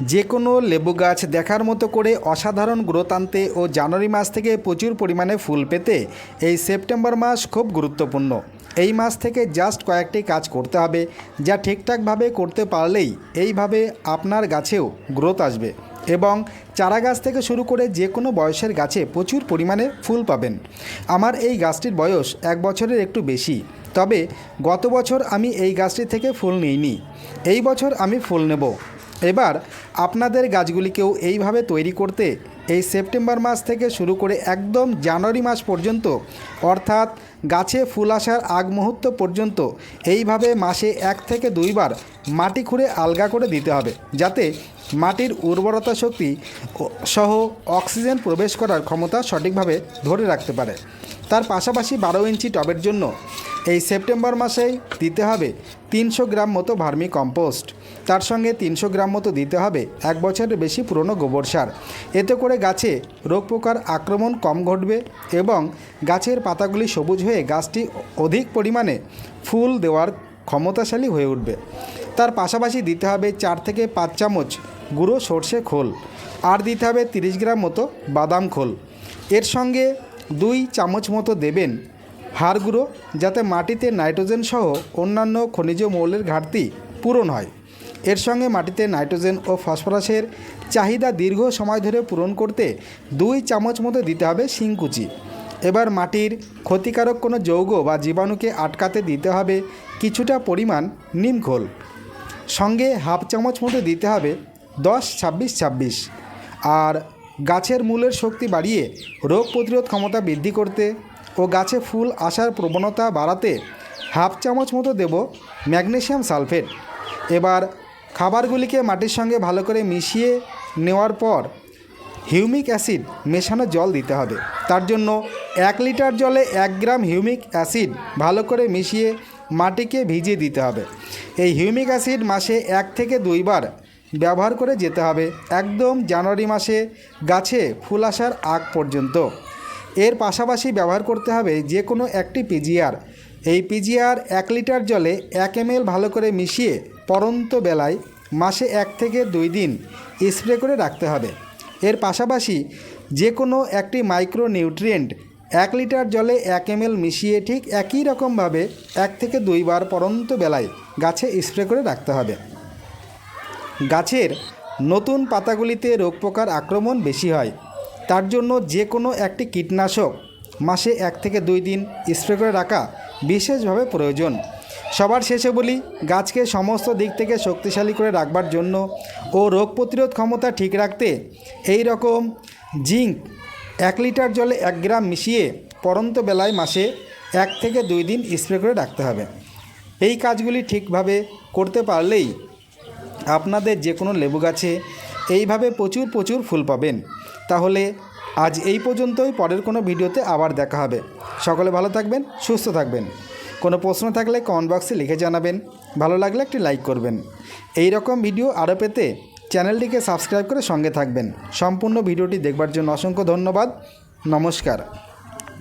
যে কোনো লেবু গাছ দেখার মতো করে অসাধারণ গ্রোথ আনতে ও জানুয়ারি মাস থেকে প্রচুর পরিমাণে ফুল পেতে এই সেপ্টেম্বর মাস খুব গুরুত্বপূর্ণ। এই মাস থেকে জাস্ট কয়েকটি কাজ করতে হবে যা ঠিকঠাকভাবে করতে পারলেই এইভাবে আপনার গাছেও গ্রোথ আসবে এবং চারা গাছ থেকে শুরু করে যে কোনো বয়সের গাছে প্রচুর পরিমাণে ফুল পাবেন। আমার এই গাছটির বয়স এক বছরের একটু বেশি, তবে গত বছর আমি এই গাছটি থেকে ফুল নিইনি। এই বছর আমি ফুল নেব। এবার আপনাদের গাছগুলিকেও এইভাবে তৈরি করতে এই সেপ্টেম্বর মাস থেকে শুরু করে একদম জানুয়ারি মাস পর্যন্ত, অর্থাৎ গাছে ফুল আসার আগ মুহূর্ত পর্যন্ত এইভাবে মাসে এক থেকে দুইবার মাটি খুঁড়ে আলগা করে দিতে হবে, যাতে মাটির উর্বরতা শক্তি সহ অক্সিজেন প্রবেশ করার ক্ষমতা সঠিকভাবে ধরে রাখতে পারে। তার পাশাপাশি বারো ইঞ্চি টবের জন্য এই সেপ্টেম্বর মাসেই দিতে হবে তিনশো গ্রাম মতো ভার্মি কম্পোস্ট। তার সঙ্গে তিনশো গ্রাম মতো দিতে হবে, এক বছরের বেশি পুরনো গোবর সার। এতে করে গাছে রোগ পোকার আক্রমণ কম ঘটবে এবং গাছের পাতাগুলি সবুজ হয়ে গাছটি অধিক পরিমাণে ফুল দেওয়ার ক্ষমতাশালী হয়ে উঠবে। তার পাশাপাশি দিতে হবে চার থেকে পাঁচ চামচ গুঁড়ো সর্ষে খোল আর দিতে হবে তিরিশ গ্রাম মতো বাদাম খোল। এর সঙ্গে দুই চামচ মতো দেবেন হাড় গুঁড়ো, যাতে মাটিতে নাইট্রোজেন সহ অন্যান্য খনিজ মৌলের ঘাটতি পূরণ হয়। এর সঙ্গে মাটিতে নাইট্রোজেন ও ফসফরাসের চাহিদা দীর্ঘ সময় ধরে পূরণ করতে দুই চামচ মতো দিতে হবে শিংকুচি। এবার মাটির ক্ষতিকারক কোনো যৌগ বা জীবাণুকে আটকাতে দিতে হবে কিছুটা পরিমাণ নিমখোল সঙ্গে হাফ চামচ মতো দিতে হবে দশ ছাব্বিশ ছাব্বিশ। আর গাছের মূলের শক্তি বাড়িয়ে রোগ প্রতিরোধ ক্ষমতা বৃদ্ধি করতে ও গাছে ফুল আসার প্রবণতা বাড়াতে হাফ চামচ মতো দেব ম্যাগনেশিয়াম সালফেট। এবার খাবারগুলিকে মাটির সঙ্গে ভালো করে মিশিয়ে নেওয়ার পর হিউমিক অ্যাসিড মেশানো জল দিতে হবে। তার জন্য এক লিটার জলে এক গ্রাম হিউমিক অ্যাসিড ভালো করে মিশিয়ে মাটিকে ভিজিয়ে দিতে হবে। এই হিউমিক অ্যাসিড মাসে এক থেকে দুইবার ব্যবহার করে যেতে হবে। একদম জানুয়ারি মাসে গাছে ফুল আসার আগ পর্যন্ত। এর পাশাপাশি ব্যবহার করতে হবে যে কোনো একটি পিজিআর এই পিজিআর এক লিটার জলে এক এম ভালো করে মিশিয়ে পরন্ত বেলায় মাসে এক থেকে দুই দিন স্প্রে করে রাখতে হবে। এর পাশাপাশি যে কোনো একটি মাইক্রো নিউট্রিয়েন্ট এক লিটার জলে এক এম মিশিয়ে ঠিক একই রকমভাবে এক থেকে দুইবার পরন্ত বেলায় গাছে স্প্রে করে রাখতে হবে। গাছের নতুন পাতাগুলিতে রোগ পোকার আক্রমণ বেশি হয়। তার জন্য যে কোনো একটি কীটনাশক মাসে এক থেকে দুই দিন স্প্রে করে রাখা বিশেষভাবে প্রয়োজন। সবার শেষে বলি, গাছকে সমস্ত দিক থেকে শক্তিশালী করে রাখবার জন্য ও রোগ প্রতিরোধ ক্ষমতা ঠিক রাখতে এই রকম জিঙ্ক এক লিটার জলে এক গ্রাম মিশিয়ে পরন্ত বেলায় মাসে এক থেকে দুই দিন স্প্রে করে রাখতে হবে। এই কাজগুলি ঠিকভাবে করতে পারলেই আপনাদের যে কোনো লেবু গাছে এইভাবে প্রচুর প্রচুর ফুল পাবেন। তাহলে আজ এই পর্যন্তই, পরের কোনো ভিডিওতে আবার দেখা হবে। সকলে ভালো থাকবেন, সুস্থ থাকবেন। কোনো প্রশ্ন থাকলে কমেন্ট বক্সে লিখে জানাবেন। ভালো লাগলে একটি লাইক করবেন। এই রকম ভিডিও আরও পেতে চ্যানেলটিকে সাবস্ক্রাইব করে সঙ্গে থাকবেন। সম্পূর্ণ ভিডিওটি দেখবার জন্য অসংখ্য ধন্যবাদ। নমস্কার।